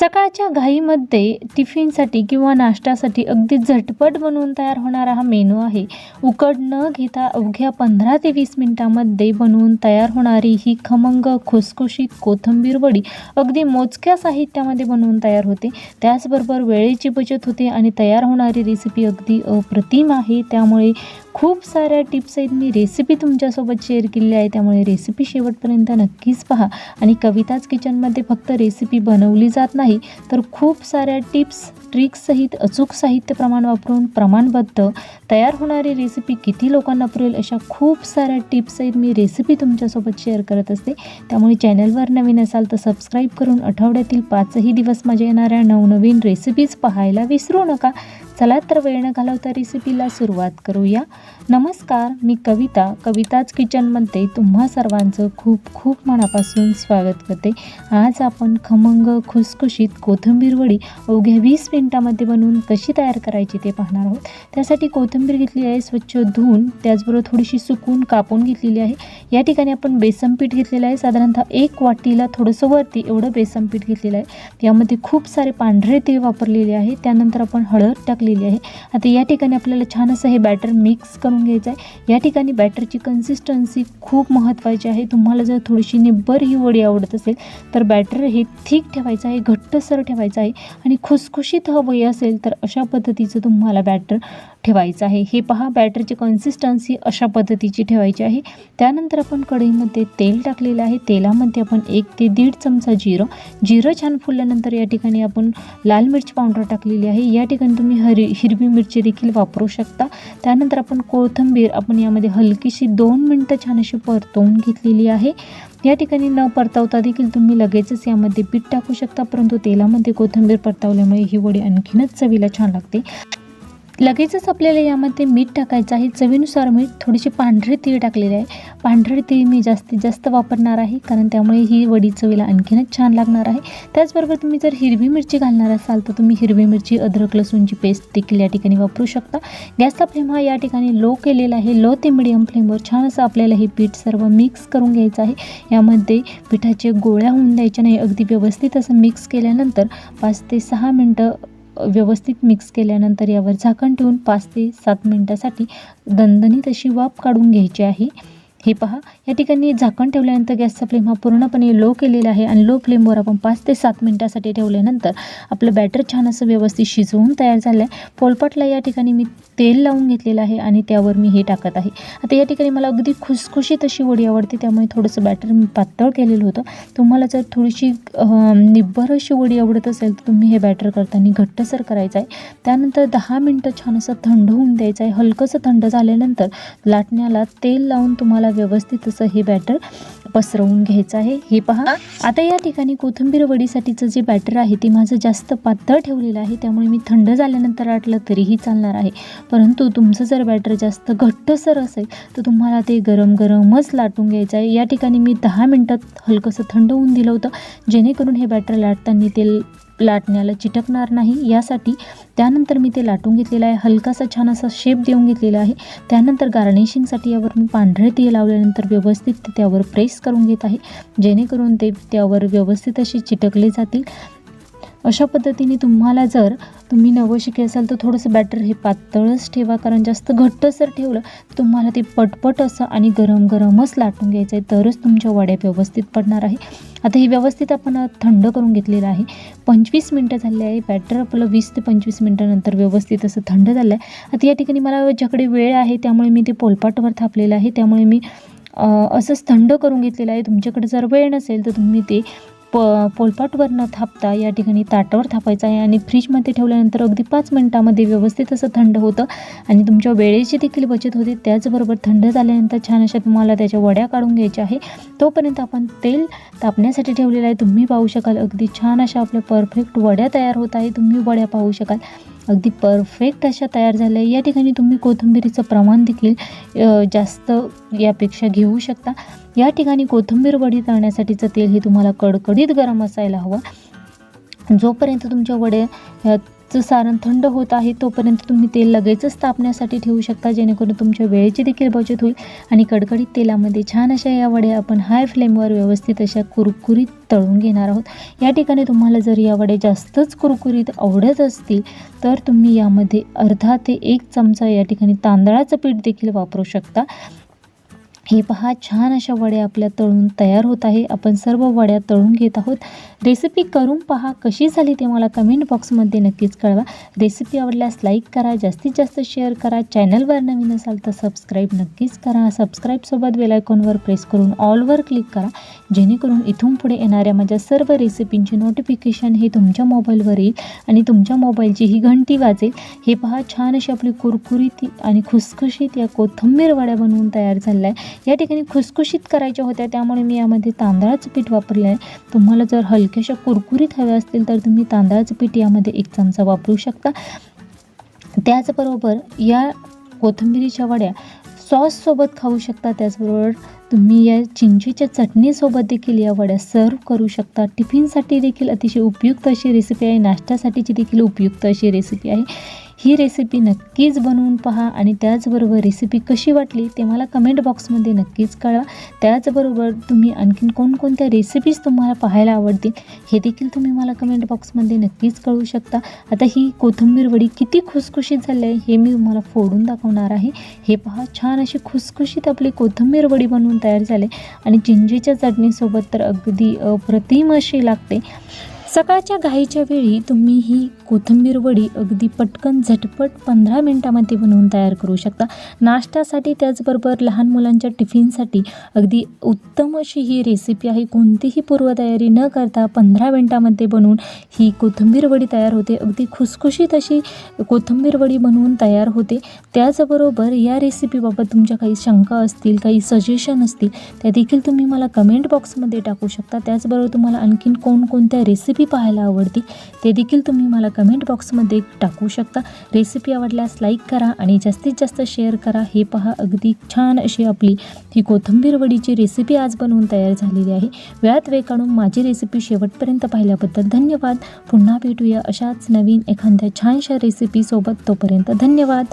सकाळच्या घाईमध्ये टिफिनसाठी किंवा नाश्त्यासाठी अगदी झटपट बनवून तयार होणारा हा मेनू आहे. उकड न घेता अवघ्या पंधरा ते वीस मिनटामध्ये बनवून तयार होणारी ही खमंग खुसखुशीत कोथिंबीर वडी अगदी मोजक्या साहित्यामध्ये बनवून तयार होते. त्याचबरोबर वेळेची बचत होते आणि तयार होणारी रेसिपी अगदी अप्रतिम आहे. त्यामुळे खूप साऱ्या टिप्स आहेत. मी रेसिपी तुमच्यासोबत शेअर केलेली आहे त्यामुळे रेसिपी शेवटपर्यंत नक्कीच पहा. आणि कविताच किचनमध्ये फक्त रेसिपी बनवली जात नाही तर खूप साऱ्या टिप्स ट्रिक्ससहित अचूक साहित्य प्रमाण वापरून प्रमाणबद्ध तयार होणारी रेसिपी किती लोकांना पुरेल अशा खूप साऱ्या टिप्स आहेत. मी रेसिपी तुमच्यासोबत शेअर करत असते. त्यामुळे चॅनलवर नवीन असाल तर सबस्क्राईब करून आठवड्यातील पाचही दिवस माझ्या येणाऱ्या नवनवीन रेसिपीज पाहायला विसरू नका. चला तर वेळ न घालवता रेसिपीला सुरुवात करूया. नमस्कार मी कविता. कविताच किचनमध्ये तुम्हा सर्वांचं खूप खूप मनापासून स्वागत करते. आज आपण खमंग खुसखुशीत कोथिंबीर वडी अवघ्या वीस मिनिटामध्ये बनवून कशी तयार करायची ते पाहणार आहोत. त्यासाठी कोथिंबीर घेतली आहे स्वच्छ धुवून त्याचबरोबर थोडीशी सुकून कापून घेतलेली आहे. या ठिकाणी आपण बेसन पीठ घेतलेलं आहे. साधारणतः एक वाटीला थोडंसं वरती एवढं बेसन पीठ घेतलेलं आहे. यामध्ये खूप सारे पांढरे तीळ वापरलेले आहे. त्यानंतर आपण हळद झालेली आहे. आता या ठिकाणी आपल्याला छान असं हे बॅटर मिक्स करून घ्यायचं आहे. या ठिकाणी बॅटरची कन्सिस्टन्सी खूप महत्त्वाची आहे. तुम्हाला जर थोडीशी निब्बर ही वडी आवडत असेल तर बॅटर हे थिक ठेवायचं आहे घट्टसर ठेवायचं आहे आणि खुसखुशीत हवं असेल तर अशा पद्धतीचं तुम्हाला बॅटर ठेवायचं आहे. हे पहा बॅटरची कन्सिस्टन्सी अशा पद्धतीची ठेवायची आहे. त्यानंतर आपण कढईमध्ये तेल टाकलेलं आहे. तेलामध्ये आपण एक ते दीड चमचा जिरं. जिरं छान फुलल्यानंतर या ठिकाणी आपण लाल मिरची पावडर टाकलेली आहे. या ठिकाणी तुम्ही हरी हिरवी मिरची देखील वापरू शकता. त्यानंतर आपण कोथिंबीर आपण यामध्ये हलकीशी दोन मिनटं छान अशी परतवून घेतलेली आहे. या ठिकाणी न परतावता देखील तुम्ही लगेचच यामध्ये पीठ टाकू शकता. परंतु तेलामध्ये कोथिंबीर परतवल्यामुळे ही वडी आणखीनच चवीला छान लागते. लगेचच आपल्याला यामध्ये मीठ टाकायचं आहे. चवीनुसार मी थोडीशी पांढरे तीळ टाकलेले आहे. पांढरे तीळ मी जास्तीत जास्त वापरणार आहे कारण त्यामुळे ही वडी चवीला आणखीनच छान लागणार आहे. त्याचबरोबर तुम्ही जर हिरवी मिरची घालणार असाल तर तुम्ही हिरवी मिरची अद्रक लसूणची पेस्ट देखील या ठिकाणी वापरू शकता. गॅसचा फ्लेम हा या ठिकाणी लो केलेला आहे. लो ते मिडियम फ्लेमवर छान असं आपल्याला हे पीठ सर्व मिक्स करून घ्यायचं आहे. यामध्ये पिठाचे गोळ्या होऊन द्यायच्या नाही. अगदी व्यवस्थित असं मिक्स केल्यानंतर पाच ते सहा मिनटं व्यवस्थित मिक्स केल्यानंतर यावर झाकण ठेवून पाच ते सात मिनटासाठी दणदणीत अशी वाफ काढून घ्यायची आहे. हे पहा या ठिकाणी झाकण ठेवल्यानंतर गॅसचा फ्लेम हा पूर्णपणे लो केलेला आहे आणि लो फ्लेमवर आपण पाच ते सात मिनटासाठी ठेवल्यानंतर आपलं बॅटर छान असं व्यवस्थित शिजवून तयार झालं आहे पोलपाटला या ठिकाणी मी तेल लावून घेतलेलं आहे आणि त्यावर मी हे टाकत आहे. आता या ठिकाणी मला अगदी खुसखुशीत अशी वडी आवडते त्यामुळे थोडंसं बॅटर मी पातळ केलेलं होतं. तुम्हाला जर थोडीशी निब्बर अशी वडी आवडत असेल तर तुम्ही हे बॅटर करताना घट्टसर करायचं आहे. त्यानंतर दहा मिनटं छान असं थंड होऊन द्यायचं आहे. हलकंसं थंड झाल्यानंतर लाटण्याला तेल लावून तुम्हाला व्यवस्थित असं हे बॅटर पसरवून घ्यायचं आहे. हे पहा. आता या ठिकाणी कोथिंबीर वडीसाठीचं जे बॅटर आहे ते माझं जास्त पातळ ठेवलेलं आहे. त्यामुळे मी थंड झाल्यानंतर आटलं तरीही चालणार आहे. परंतु तुमचं जर बॅटर जास्त घट्टसर असेल तर तुम्हाला ते गरम गरमच लाटून घ्यायचं आहे. या ठिकाणी मी दहा मिनटात हलकंसं थंड होऊन दिलं होतं. जेणेकरून हे बॅटर लाटताना ते लाटण्याला चिटकणार नाही. यासाठी त्यानंतर मी ते लाटून घेतलेलं आहे. हलकासा छान असा शेप देऊन घेतलेला आहे. त्यानंतर गार्निशिंगसाठी यावर मी पांढरे तीळ लावल्यानंतर व्यवस्थित त्यावर प्रेस करून घेत आहे. जेणेकरून ते त्यावर व्यवस्थित असे चिटकले जातील. अशा पद्धतीने तुम्हाला जर तुम्ही नवं शिके असाल तर थोडंसं बॅटर हे पातळच ठेवा. कारण जास्त घट्ट जर ठेवलं तुम्हाला ते पटपट असं आणि गरम गरमच लाटून घ्यायचं आहे तरच तुमच्या वड्या व्यवस्थित पडणार आहे. आता हे व्यवस्थित आपण थंड करून घेतलेलं आहे. पंचवीस मिनटं झाले आहे. बॅटर आपलं वीस ते पंचवीस मिनटानंतर व्यवस्थित असं थंड झालं आहे आता या ठिकाणी मला ज्याकडे वेळ आहे त्यामुळे मी ते पोलपाटवर थापलेलं आहे. त्यामुळे मी असंच थंड करून घेतलेलं आहे. तुमच्याकडे जर वेळ नसेल तर तुम्ही ते प पोलपाटवर न थापता. या ठिकाणी ताटावर थापायचं आहे आणि फ्रीजमध्ये ठेवल्यानंतर अगदी पाच मिनटामध्ये व्यवस्थित असं थंड होतं आणि तुमच्या वेळेची देखील बचत होते. त्याचबरोबर थंड झाल्यानंतर छान अशा तुम्हाला त्याच्या वड्या काढून घ्यायच्या आहे. तोपर्यंत आपण तेल तापण्यासाठी ठेवलेलं आहे. तुम्ही पाहू शकाल अगदी छान अशा आपल्या परफेक्ट वड्या तयार होत आहे तुम्ही वड्या पाहू शकाल. अगदी परफेक्ट अशा तयार झाल्या. या ठिकाणी तुम्ही कोथिंबिरीचं प्रमाण देखील जास्त यापेक्षा घेऊ शकता. या ठिकाणी कोथिंबीर वडी तळण्यासाठीचं तेल हे तुम्हाला कडकडीत गरम असायला हवं. जोपर्यंत तुमच्या वड्या ह्या चं सारण थंड होत आहे तोपर्यंत तुम्ही तेल लगेचच तापण्यासाठी ठेवू शकता जेणेकरून तुमच्या वेळेची देखील बचत होईल आणि कडकडीत तेलामध्ये छान अशा या वड्या आपण हाय फ्लेमवर व्यवस्थित अशा कुरकुरीत तळून घेणार आहोत. या ठिकाणी तुम्हाला जर या वड्या जास्तच कुरकुरीत आवडत असतील तर तुम्ही यामध्ये अर्धा ते एक चमचा या ठिकाणी तांदळाचं पीठ देखील वापरू शकता. हे पहा छान अशा वड्या आपल्या तळून तयार होत आहे. आपण सर्व वड्या तळून घेत आहोत. रेसिपी करून पहा कशी झाली ते मला कमेंट बॉक्समध्ये नक्कीच कळवा. रेसिपी आवडल्यास लाईक करा जास्तीत जास्त शेअर करा. चॅनलवर नवीन असाल तर सबस्क्राईब नक्कीच करा. सबस्क्राईबसोबत बेलायकॉनवर प्रेस करून ऑलवर क्लिक करा. जेणेकरून इथून पुढे येणाऱ्या माझ्या सर्व रेसिपींची नोटिफिकेशन हे तुमच्या मोबाईलवर येईल आणि तुमच्या मोबाईलची ही घंटी वाजेल. हे पहा छान अशी आपली कुरकुरीत आणि खुसखुशीत या कोथिंबीर वड्या बनवून तयार झाल्या. आहे या ठिकाणी खुसखुशीत करायच्या होत्या त्यामुळे मी यामध्ये तांदळाचं पीठ वापरलं आहे. तुम्हाला जर हलक्याशा कुरकुरीत हव्या असतील तर तुम्ही तांदळाचं पीठ यामध्ये एक चमचा वापरू शकता. त्याचबरोबर या कोथिंबिरीच्या वड्या सॉससोबत खाऊ शकता त्याचबरोबर तुम्ही या चिंचेच्या चटणीसोबत देखील या वड्या सर्व करू शकता. टिफिनसाठी देखील अतिशय उपयुक्त अशी रेसिपी आहे. नाश्त्यासाठीची देखील उपयुक्त अशी रेसिपी आहे. ही रेसिपी नक्कीच बनवून पहा आणि त्याचबरोबर रेसिपी कशी वाटली ते मला कमेंट बॉक्समध्ये नक्कीच कळवा. त्याचबरोबर तुम्ही आणखीन कोणकोणत्या रेसिपीज तुम्हाला पाहायला आवडतील हे देखील तुम्ही मला कमेंट बॉक्समध्ये नक्कीच कळवू शकता. आता ही कोथिंबीर वडी किती खुसखुशीत झाली आहे हे मी तुम्हाला फोडून दाखवणार आहे. हे पहा छान अशी खुसखुशीत आपली कोथिंबीर वडी बनवून तयार झाले. आणि चिंचेच्या चटणीसोबत तर अगदी अप्रतिम अशी लागते. सकाळच्या घाईच्या वेळी तुम्ही ही कोथिंबीर वडी अगदी पटकन झटपट पंधरा मिनटामध्ये बनवून तयार करू शकता. नाश्त्यासाठी त्याचबरोबर लहान मुलांच्या टिफिनसाठी अगदी उत्तम अशी ही रेसिपी आहे. कोणतीही पूर्वतयारी न करता पंधरा मिनटामध्ये बनवून ही कोथिंबीर वडी तयार होते. अगदी खुसखुशीत अशी कोथिंबीर वडी बनवून तयार होते. त्याचबरोबर या रेसिपीबाबत तुमच्या काही शंका असतील काही सजेशन असतील त्या देखील तुम्ही मला कमेंट बॉक्समध्ये टाकू शकता. त्याचबरोबर तुम्हाला आणखीन कोणकोणत्या रेसिपी पाहायला आवडते ते देखील तुम्ही मला कमेंट बॉक्समध्ये टाकू शकता. रेसिपी आवडल्यास लाईक करा आणि जास्तीत जास्त शेअर करा. हे पहा अगदी छान अशी आपली ही कोथिंबीर वडीची रेसिपी आज बनवून तयार झालेली आहे. वेळात वेळ काढून माझी रेसिपी शेवटपर्यंत पाहिल्याबद्दल धन्यवाद. पुन्हा भेटूया अशाच नवीन एखाद्या छानशा रेसिपीसोबत तोपर्यंत धन्यवाद.